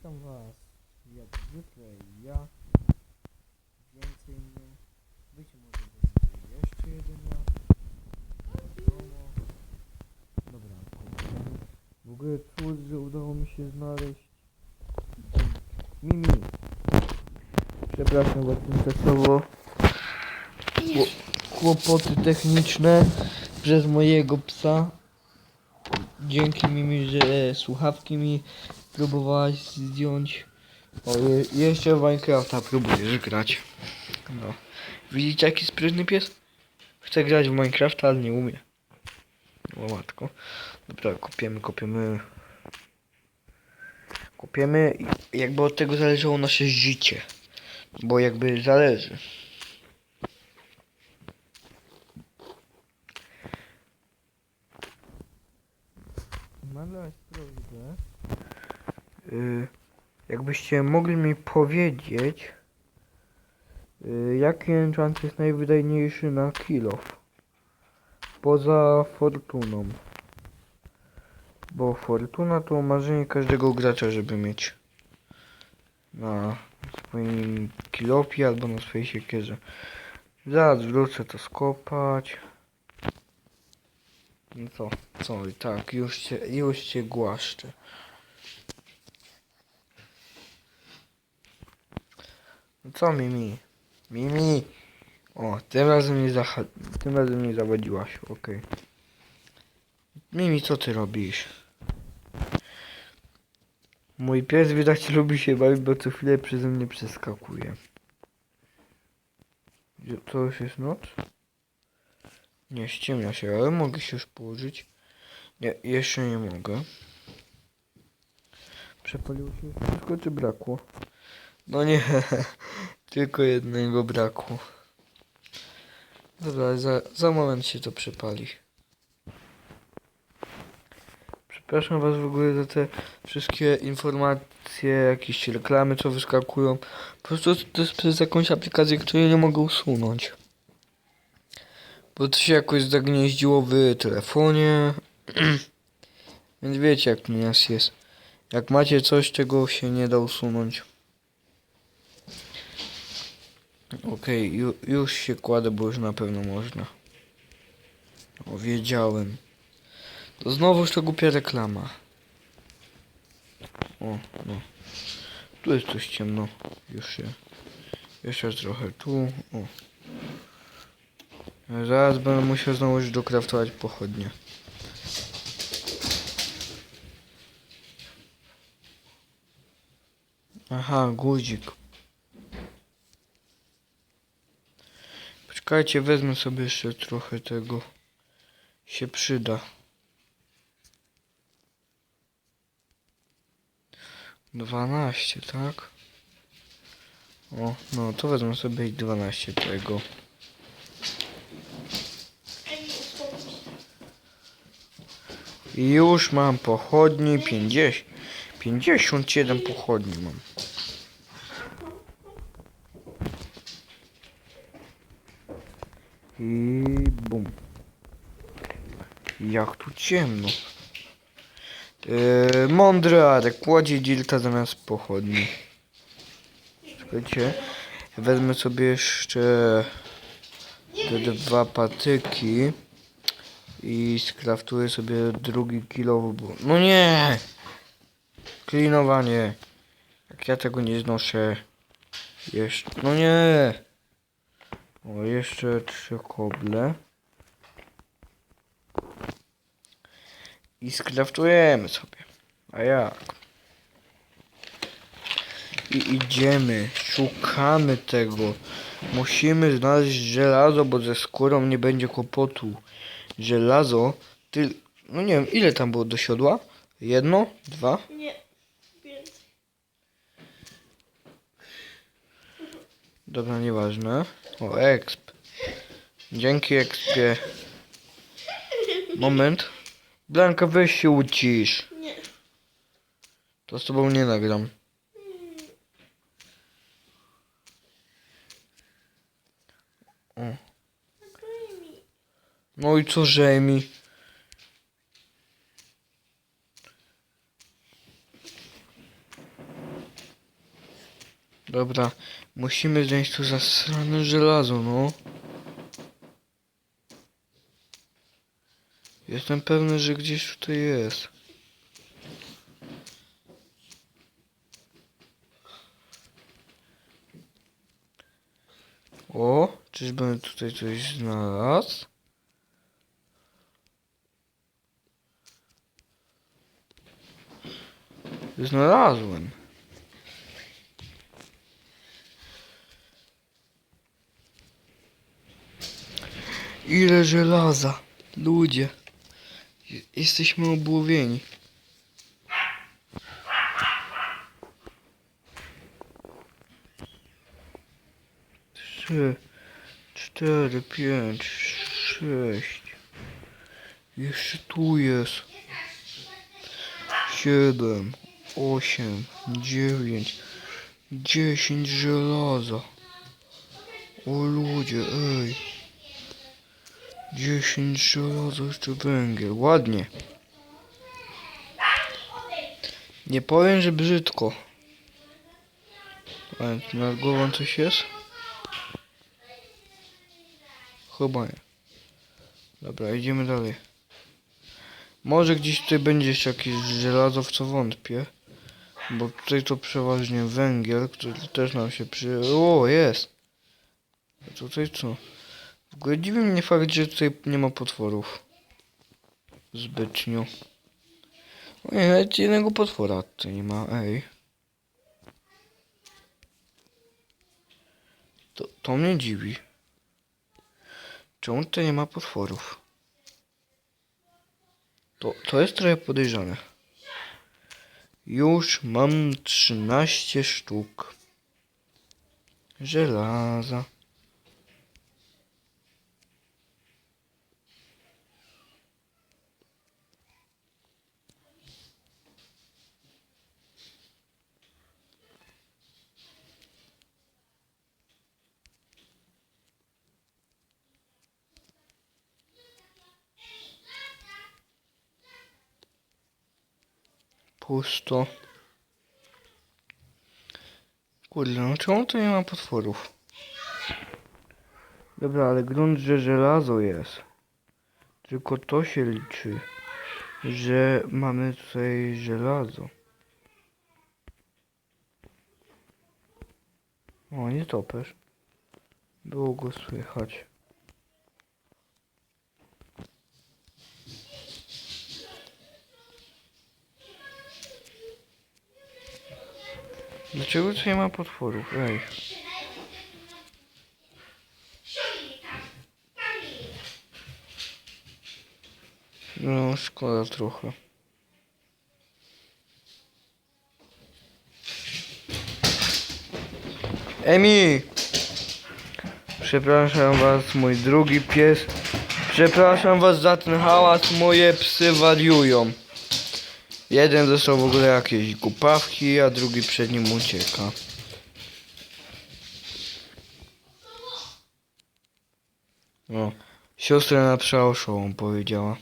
Witam Was jak zwykle ja. Więcej mnie. Być może będzie jeszcze jeden ja. Dobra. W ogóle cud, że udało mi się znaleźć Mimi. Przepraszam za tymczasowo. Kło- Kłopoty techniczne przez mojego psa. Dzięki Mimi, że słuchawki mi próbowałaś zdjąć. O, je, jeszcze Minecrafta próbujesz grać. No. Widzicie jaki sprytny pies? Chce grać w Minecrafta, ale nie umie. O matko. Dobra, kopiemy, kopiemy. Kopiemy. Jakby od tego zależało nasze życie. Bo jakby zależy. Mam dla was prośbę. Y, jakbyście mogli mi powiedzieć, y, jaki enchant jest najwydajniejszy na kilof? Poza fortuną. Bo fortuna to marzenie każdego gracza, żeby mieć na swoim kilofie albo na swojej siekierze. Zaraz wrócę to skopać. No co, co i tak, już się, już się głaszczę. Co Mimi? Mimi! O, tym razem nie zaha... tym razem nie zawodziłaś, okej. Mimi, co ty robisz? Mój pies widać lubi się bawić, bo co chwilę przeze mnie przeskakuje. To już jest noc? Nie, ściemnia się, ale mogę się już położyć. Nie, jeszcze nie mogę. Przepaliło się wszystko, czy brakło? No nie, tylko jednego brakło. Dobra, za, za moment się to przepali. Przepraszam was w ogóle za te wszystkie informacje, jakieś reklamy, co wyskakują. Po prostu to jest przez jakąś aplikację, której nie mogę usunąć. Bo to się jakoś zagnieździło w telefonie. Więc wiecie jak nas jest. Jak macie coś, czego się nie da usunąć. Okej, ju, już się kładę, bo już na pewno można. O, wiedziałem. To znowuż to głupia reklama. O, no. Tu jest coś ciemno. Już się. Jeszcze trochę tu. O. Zaraz będę musiał znowu dokraftować pochodnie. Aha, guzik. Poczekajcie, wezmę sobie jeszcze trochę tego. Się przyda. Dwanaście, tak? O, no to wezmę sobie i 12 tego. I już mam pochodni 50. 57 pochodni mam. I bum. Jak tu ciemno. Yy, mądry Arek kładzie dilta zamiast pochodni. Słuchajcie, wezmę sobie jeszcze te dwa patyki i skraftuję sobie drugi kilowy, bo... No nie! Klinowanie. Jak ja tego nie znoszę. Jeszcze... No nie! O, jeszcze trzy koble. I skraftujemy sobie. A jak? I idziemy, szukamy tego. Musimy znaleźć żelazo, bo ze skórą nie będzie kłopotu. Żelazo, ty... No nie wiem, ile tam było do siodła? Jedno? Dwa? Nie, więcej. Dobra, nieważne. O, exp. Dzięki expie. Moment. Blanka, weź się ucisz. Nie. To z tobą nie nagram. O. No i co, Rzemi? Dobra, musimy zdjąć tu zasrane żelazo, no. Jestem pewny, że gdzieś tutaj jest. O, czyżbym tutaj coś znalazł? Znalazłem. Ile żelaza. Ludzie. Je- Jesteśmy obłowieni. Trzy, cztery, pięć, sześć. Jeszcze tu jest. Siedem, osiem, dziewięć, dziesięć żelaza. O ludzie, ej. 10 żelaza, jeszcze węgiel. Ładnie. Nie powiem, że brzydko. Ale nad głową coś jest? Chyba nie. Dobra, idziemy dalej. Może gdzieś tutaj będzie jeszcze jakieś żelazo, w co wątpię. Bo tutaj to przeważnie węgiel, który też nam się przy... O, jest! A tutaj co? W ogóle dziwi mnie fakt, że tutaj nie ma potworów. Zbytnio. O nie, nawet jednego potwora tutaj nie ma, ej. To, to mnie dziwi. Czemu tutaj nie ma potworów? To, to jest trochę podejrzane. Już mam 13 sztuk. Żelaza. Pusto. Kurde, no czemu tu nie ma potworów? Dobra, ale grunt, że żelazo jest. Tylko to się liczy. Że mamy tutaj żelazo. O, nie topesz. Było go słychać. Dlaczego tu nie ma potworów? Ej. No, szkoda trochę. Emi! Przepraszam was, mój drugi pies. Przepraszam was za ten hałas, moje psy wariują. Jeden dostał w ogóle jakieś głupawki, a drugi przed nim ucieka. No, siostrę na przeoszą powiedziała.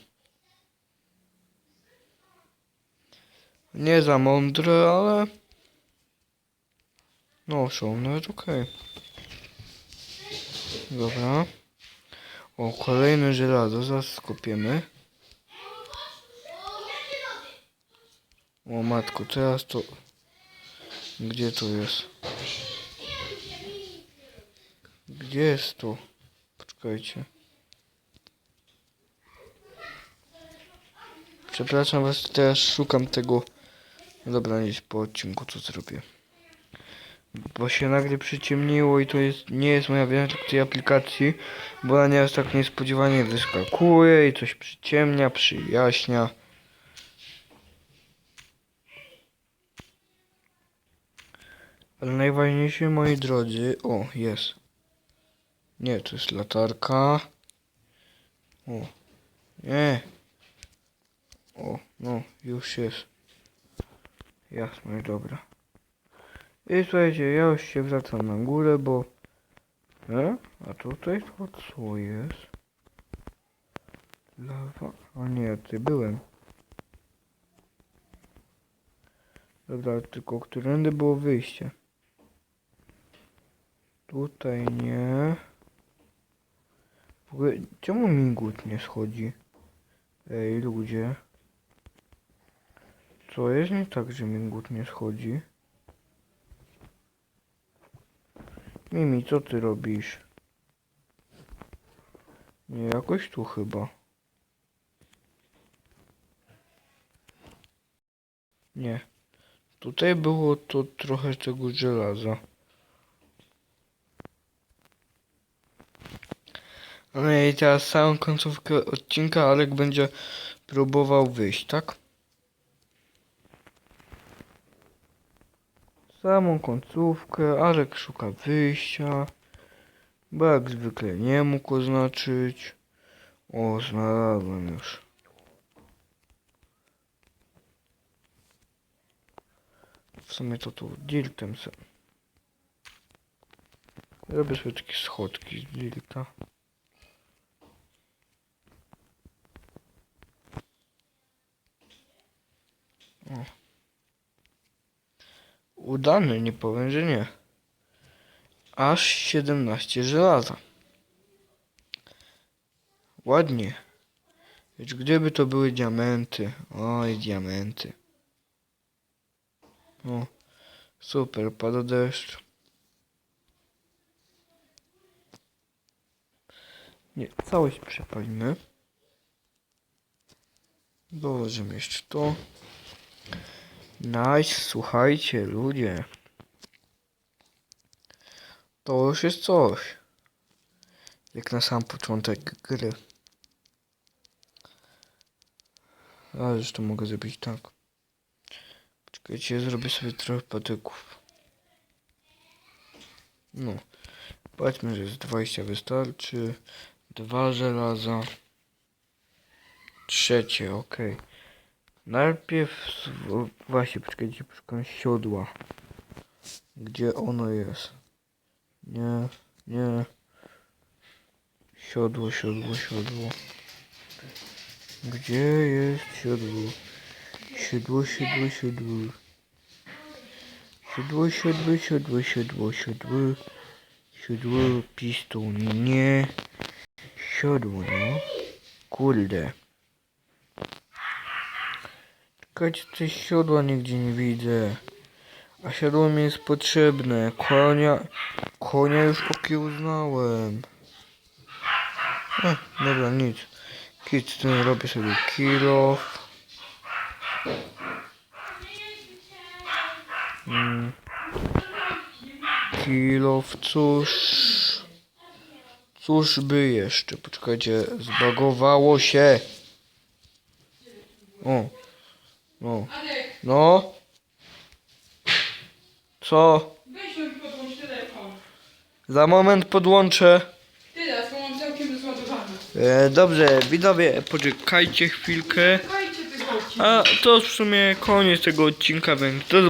Nie za mądre, ale... No, są nawet okej. Dobra. O, kolejne żelazo, zaraz skopiemy. O matko, teraz to... Gdzie to jest? Gdzie jest to? Poczekajcie. Przepraszam was, teraz szukam tego... No Dobra, nic po odcinku to zrobię. Bo się nagle przyciemniło i to jest, nie jest moja wina tylko tej aplikacji, bo ona nieraz tak niespodziewanie wyskakuje i coś przyciemnia, przyjaśnia. Ale najważniejsze, moi drodzy, o, jest. Nie, to jest latarka. O, nie. O, no, już jest. Jasno i dobra. I słuchajcie, ja już się wracam na górę, bo... E? A tutaj to co jest? Lawa? O nie, ty byłem. Dobra, tylko którędy było wyjście? Tutaj nie. W ogóle, czemu mi głód nie schodzi? Ej, ludzie. Co jest nie tak, że mi głód nie schodzi? Mimi, co ty robisz? Nie, jakoś tu chyba. Nie. Tutaj było to trochę tego żelaza. I teraz całą końcówkę odcinka Alek będzie próbował wyjść, tak? Samą końcówkę Alek szuka wyjścia. Bo jak zwykle nie mógł oznaczyć. O, znalazłem już. W sumie to tu diltem se. Robię sobie takie schodki z dilta. O. Udany, nie powiem, że nie. Aż 17 żelaza. Ładnie. Lecz gdyby to były diamenty. Oj, diamenty. O, super, pada deszcz. Nie, całość przepalimy. Dołożymy jeszcze to. Nice, słuchajcie, ludzie. To już jest coś. Jak na sam początek gry. Ale że to mogę zrobić tak. Czekajcie, zrobię sobie trochę patyków. No. Powiedzmy, że z 20 wystarczy. Dwa żelaza. Trzecie, okej. Najpierw właśnie poczekajcie, poszukam siodła. Gdzie ono jest? Nie, nie. Siodło, siodło, siodło. Gdzie jest siodło? Siodło, siodło, siodło. Siodło, siodło, siodło, siodło, siodło. Siodło, piston, nie. Siodło, no. Kurde. Czekajcie, te siodła nigdzie nie widzę. A siodło mi jest potrzebne. Konia, konia już okiełznałem. E, dobra, nic. Kit, ten robię sobie kilo. Mm. Kilof, cóż. Cóż by jeszcze? Poczekajcie, zbagowało się. O. No. No. Co? weź mi podłącz telefon. Za moment podłączę. Teraz, bo mam całkiem rozładowany. E, dobrze, widzowie, poczekajcie chwilkę. Słuchajcie tego odcinka. A to w sumie koniec tego odcinka, więc do